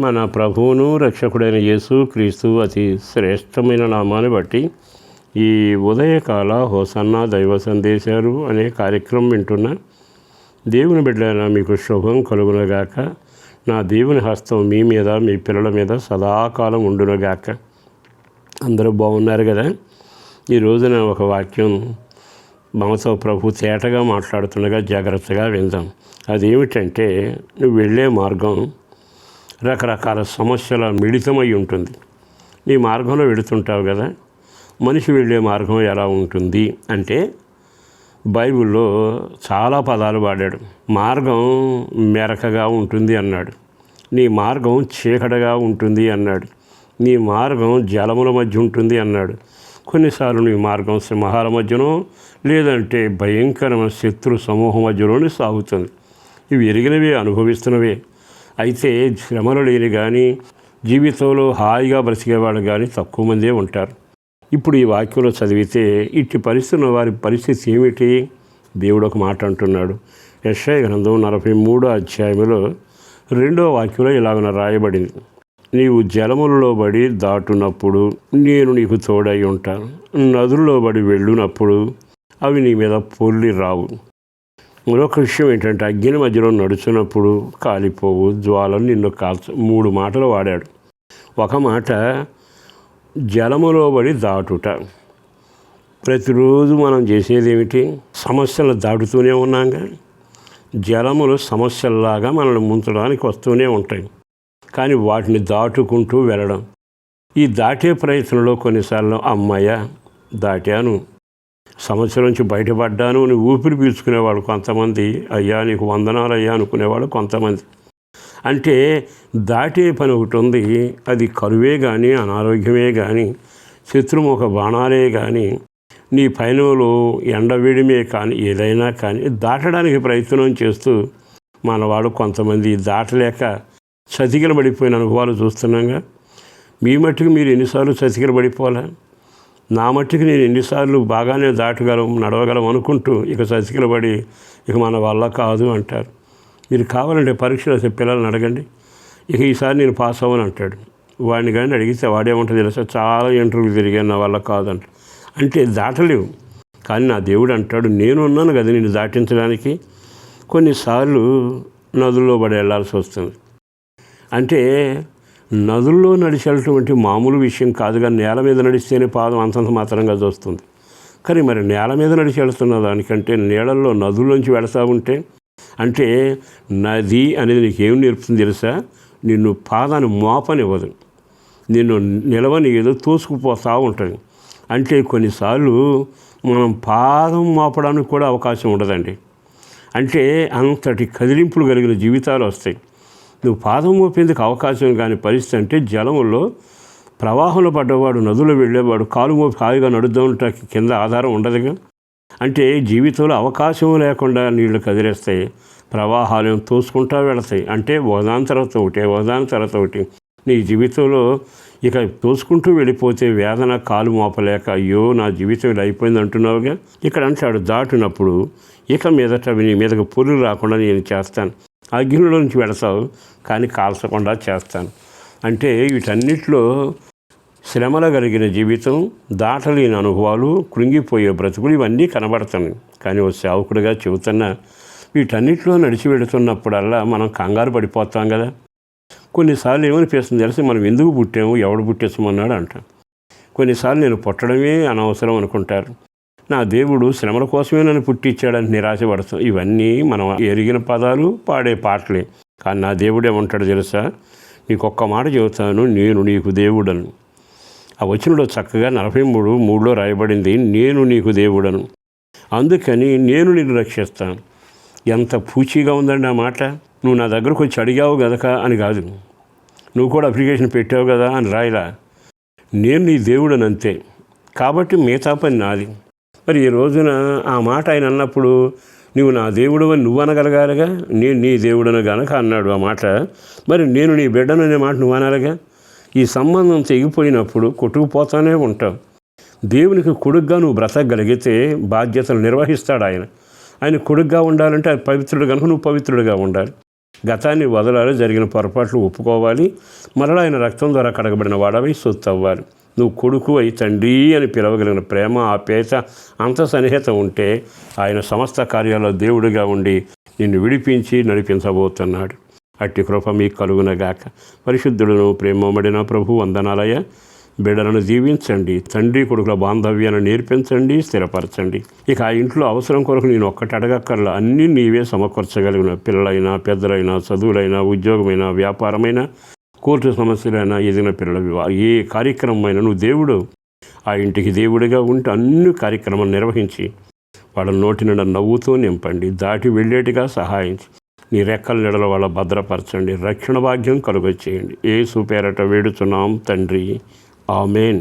మన ప్రభువును రక్షకుడైన యేసు క్రీస్తు అతి శ్రేష్టమైన నామాన్ని బట్టి ఈ ఉదయకాల హోసన్న దైవ సందేశాలు అనే కార్యక్రమం వింటున్న దేవుని బిడ్డలైన మీకు శుభం కలుగునగాక. నా దేవుని హస్తం మీ మీద మీ పిల్లల మీద సదాకాలం ఉండునగాక. అందరూ బాగున్నారు కదా? ఈ రోజున ఒక వాక్యం మనతో ప్రభు తేటగా మాట్లాడుతుండగా జాగ్రత్తగా విందాం. అదేమిటంటే నువ్వు వెళ్ళే మార్గం రకరకాల సమస్యల మిళితమై ఉంటుంది. నీ మార్గంలో వెళుతుంటావు కదా. మనిషి వెళ్ళే మార్గం ఎలా ఉంటుంది అంటే బైబిల్లో చాలా పదాలు వాడాడు. మార్గం మెరకగా ఉంటుంది అన్నాడు. నీ మార్గం చీకటగా ఉంటుంది అన్నాడు. నీ మార్గం జలముల మధ్య ఉంటుంది అన్నాడు. కొన్నిసార్లు నీ మార్గం సింహాల మధ్యనో లేదంటే భయంకరమైన శత్రు సమూహం మధ్యలోనే సాగుతుంది. ఇవి ఎరిగినవే అనుభవిస్తున్నవే. అయితే శ్రమలు లేని కానీ జీవితంలో హాయిగా బ్రతికేవాడు కానీ తక్కువ మందే ఉంటారు. ఇప్పుడు ఈ వాక్యంలో చదివితే ఇట్టి పరిస్థితున్న వారి పరిస్థితి ఏమిటి? దేవుడు ఒక మాట అంటున్నాడు. యశ్ఐ గ్రంథం నలభై మూడో అధ్యాయంలో రెండో వాక్యంలో ఇలాగన రాయబడింది. నీవు జలములలో పడి దాటునప్పుడు నేను నీకు తోడై ఉంటాను. నదుల్లో పడి వెళ్ళునప్పుడు అవి నీ మీద పొల్లి రావు. మరొక విషయం ఏంటంటే అగ్ని మధ్యలో నడుచున్నప్పుడు కాలిపోవు జ్వాలను నిన్ను కాల్చ మూడు మాటలు వాడాడు. ఒక మాట జలములో పడి దాటుట. ప్రతిరోజు మనం చేసేది ఏమిటి సమస్యలు దాటుతూనే ఉన్నాగా. జలములు సమస్యల్లాగా మనల్ని ముంచడానికి వస్తూనే ఉంటాయి. కానీ వాటిని దాటుకుంటూ వెళ్ళడం. ఈ దాటే ప్రయత్నంలో కొన్నిసార్లు అమ్మయ్య దాటాను. సమస్య నుంచి బయటపడ్డాను అని ఊపిరి పీల్చుకునేవాడు కొంతమంది. అయ్యా నీకు వందనాలు అయ్యా అనుకునేవాడు కొంతమంది. అంటే దాటే పని ఒకటి ఉంది. అది కరువే కానీ అనారోగ్యమే కానీ శత్రుముఖ బాణాలే కానీ నీ పైనలు ఎండవేడిమే కానీ ఏదైనా కానీ దాటడానికి ప్రయత్నం చేస్తూ మనవాడు కొంతమంది దాటలేక చతికిల పడిపోయిన అనుభవాలు చూస్తున్నాగా. మీ మట్టుకు మీరు ఎన్నిసార్లు చతికిల పడిపోలే నా మట్టికి నేను ఎన్నిసార్లు బాగానే దాటగలం నడవగలం అనుకుంటూ ఇక చతికిల ఇక మన వల్ల కాదు అంటారు. మీరు కావాలంటే పరీక్షలు రాసే పిల్లల్ని అడగండి. ఇక ఈసారి నేను పాస్ అవ్వను అంటాడు. వాడిని కానీ అడిగితే వాడేమంటుంది తెలుసా? చాలా ఇంటర్వ్యూ తిరిగాను నా వల్ల కాదంట. అంటే దాటలేవు. కానీ నా దేవుడు అంటాడు నేను ఉన్నాను కదా నేను దాటించడానికి. కొన్నిసార్లు నదుల్లో పడి వెళ్ళాల్సి వస్తుంది. అంటే నదుల్లో నడిచేటువంటి మామూలు విషయం కాదుగా నేల మీద నడిస్తేనే పాదం అంతంత మాత్రంగా చూస్తుంది కానీ మరి నేల మీద నడిచి దానికంటే నీళ్ళల్లో నదుల్లోంచి వెళతా ఉంటే అంటే నది అనేది నీకేం నేర్పుతుంది తెలుసా? నిన్ను పాదాన్ని మోపనివ్వదు. నిన్ను నిలవని ఏదో తోసుకుపోతూ ఉంటుంది. అంటే కొన్నిసార్లు మనం పాదం మోపడానికి కూడా అవకాశం ఉండదండి. అంటే అంతటి కదిలింపులు కలిగిన జీవితాలు వస్తాయి. నువ్వు పాదం మోపేందుకు అవకాశం కాని పరిస్థితి అంటే జలంలో ప్రవాహంలో పడ్డవాడు నదులు వెళ్ళేవాడు కాలు మోపి హాయిగా నడుద్దామంటే కింద ఆధారం ఉండదుగా? అంటే జీవితంలో అవకాశం లేకుండా నీళ్ళు కదిలేస్తాయి ప్రవాహాలు తోసుకుంటా వెళతాయి. అంటే ఒకదాని తర్వాత ఒకటి ఒకదాని తర్వాత ఒకటి. నీ జీవితంలో ఇక తోసుకుంటూ వెళ్ళిపోతే వేదన కాలు మోపలేక అయ్యో నా జీవితం ఇలా అయిపోయింది అంటున్నావుగా? ఇక్కడ అంటాడు దాటినప్పుడు ఇక మీదట నీ మీదకు పొరుగు రాకుండా నేను చేస్తాను. అగ్నిలో నుంచి పెడతావు కానీ కాల్చకుండా చేస్తాను. అంటే వీటన్నిటిలో శ్రమల కలిగిన జీవితం దాటలేని అనుభవాలు కృంగిపోయే బ్రతుకులు ఇవన్నీ కనబడతాను. కానీ ఓ సేవకుడిగా చెబుతున్న వీటన్నిటిలో నడిచి వెళుతున్నప్పుడల్లా మనం కంగారు పడిపోతాం కదా. కొన్నిసార్లు ఏమనిపిస్తుంది తెలిసి? మనం ఎందుకు పుట్టాము? ఎవడు పుట్టేసమన్నాడు అంటాం. కొన్నిసార్లు నేను పుట్టడమే అనవసరం అనుకుంటారు. నా దేవుడు శ్రమల కోసమే నన్ను పుట్టించాడని నిరాశపడతాం. ఇవన్నీ మనం ఎరిగిన పదాలు పాడే పాటలే. కానీ నా దేవుడే ఉంటాడు తెలుసా? నీకు ఒక్క మాట చెబుతాను నేను నీకు దేవుడను. ఆ వచనంలో చక్కగా నలభై మూడు మూడులో రాయబడింది నేను నీకు దేవుడను. అందుకని నేను నిన్ను రక్షిస్తాను. ఎంత పూచీగా ఉందండి ఆ మాట? నువ్వు నా దగ్గరకు వచ్చి అడిగావు గదక అని కాదు. నువ్వు కూడా అప్లికేషన్ పెట్టావు కదా అని రాయలా. నేను నీ దేవుడని అంతే కాబట్టి మిగతా పని నాది. మరి ఈ రోజున ఆ మాట ఆయన అన్నప్పుడు నువ్వు నా దేవుడు అని నువ్వు అనగలగాలిగా? నేను నీ దేవుడను గనక అన్నాడు ఆ మాట. మరి నేను నీ బిడ్డను అనే మాట నువ్వు అనాలిగా? ఈ సంబంధం తెగిపోయినప్పుడు కొట్టుకుపోతానే ఉంటావు. దేవునికి కొడుగ్గా నువ్వు బ్రతకగలిగితే బాధ్యతలు నిర్వహిస్తాడు ఆయన. ఆయన కొడుగ్గా ఉండాలంటే ఆయన పవిత్రుడు కనుక నువ్వు పవిత్రుడిగా ఉండాలి. గతాన్ని వదలాలి జరిగిన పొరపాట్లు ఒప్పుకోవాలి. మరలా ఆయన రక్తం ద్వారా కడగబడిన వాడవై సొత్తు అవ్వాలి నువ్వు కొడుకు అయి తండ్రి అని పిలవగలిగిన ప్రేమ ఆప్యాయత అంత సన్నిహిత ఉంటే ఆయన సమస్త కార్యాల్లో దేవుడిగా ఉండి నిన్ను విడిపించి నడిపించబోతున్నాడు. అట్టి కృప మీకు కలుగునగాక. పరిశుద్ధుడును ప్రేమమడిన ప్రభు వందనాలయ బిడ్డలను దీవించండి తండ్రి కొడుకుల బాంధవ్యాన్ని నేర్పించండి స్థిరపరచండి. ఇక ఆ ఇంట్లో అవసరం కొరకు నేను ఒక్కటి అడగక్కర్లా. అన్నీ నీవే సమకూర్చగలిగిన పిల్లలైనా పెద్దలైనా చదువులైనా ఉద్యోగమైనా వ్యాపారమైనా కోర్టు సమస్యలైనా ఏదైనా పిల్లల ఏ కార్యక్రమమైనా నువ్వు దేవుడు ఆ ఇంటికి దేవుడిగా ఉంటే అన్ని కార్యక్రమాలు నిర్వహించి వాళ్ళ నోటి నిండా నవ్వుతూ నింపండి దాటి వెళ్ళేట్టుగా సహాయించి నీ రెక్కల నీడల వాళ్ళ భద్రపరచండి రక్షణ భాగ్యం కలుగొచ్చేయండి ఏ సుపేరట వేడుచున్నాం తండ్రి. ఆమెన్.